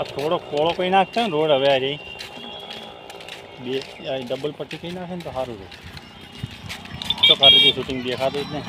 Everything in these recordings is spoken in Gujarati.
આ થોડો કોળો કહી નાખશે ને રોડ હવે આ રહી. બે ડબલ પટ્ટી કહી નાખે ને તો સારું રહે. તો ખરેખર શૂટિંગ દેખાતું જ નહીં.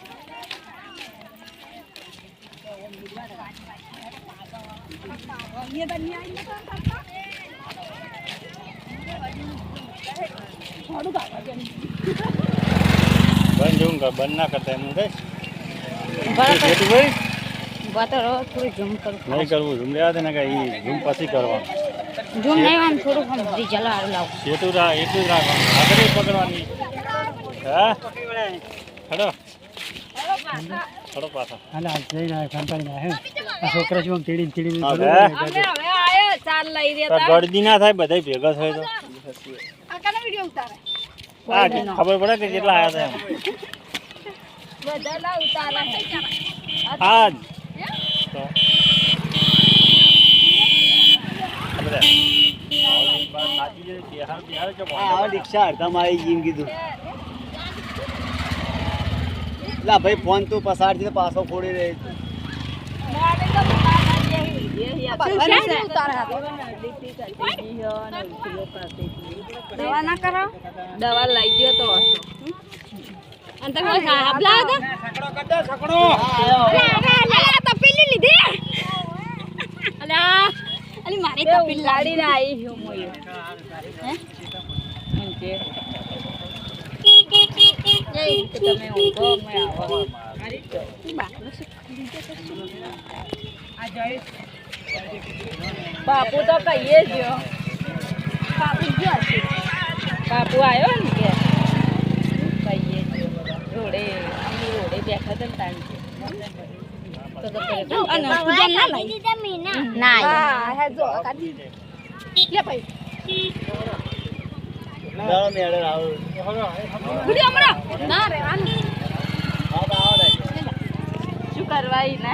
બંધ જોઉં કે બંધ ના કરતા એમ થાય? બરાબર. જેટલું ભાઈ? બતરો થોડું ઝૂમ કરું નહીં કરવું ઝૂમ લેવા દે ને કે એ ઝૂમ પછી કરવાનું. ઝૂમ નહીં આમ થોડુંક આમ સારું લાવું. જેટલું રા એટલું રાખવાનું. આગળ પકડવાની. હા? ખડો ખડો પાછા હાલે જઈને ના આ છે. આયો ના થાય બધાય ભેગા થાય તો હા ખબર પડે કે કેટલા હતા એમ બધા લા ઉતારા હા જ તો છે રિક્ષા અડધામાં આવી ગયું કીધું લા ભાઈ ફોન તું પસારથી પાછો ફોડી રહી છે. દવા ના કરાવ? દવા લઈ ગયો તો અને તમે હાબલા હતા? તપેલી લીધી અલ્યા અલી. મારી તપેલી લાડી ને આવી હું મોય હે? તમે ઊંઘો આવો બાપુ તો કહીએ જ બાપુ ગયો બાપુ આવ્યો ને કે? કહીએ જ રોડે રોડે બેઠા હતા ને તાંજે ના ના. હે જો કાઢી લે ભાઈ. આવો ગુડી ના રે આનું શું કરવાય ને.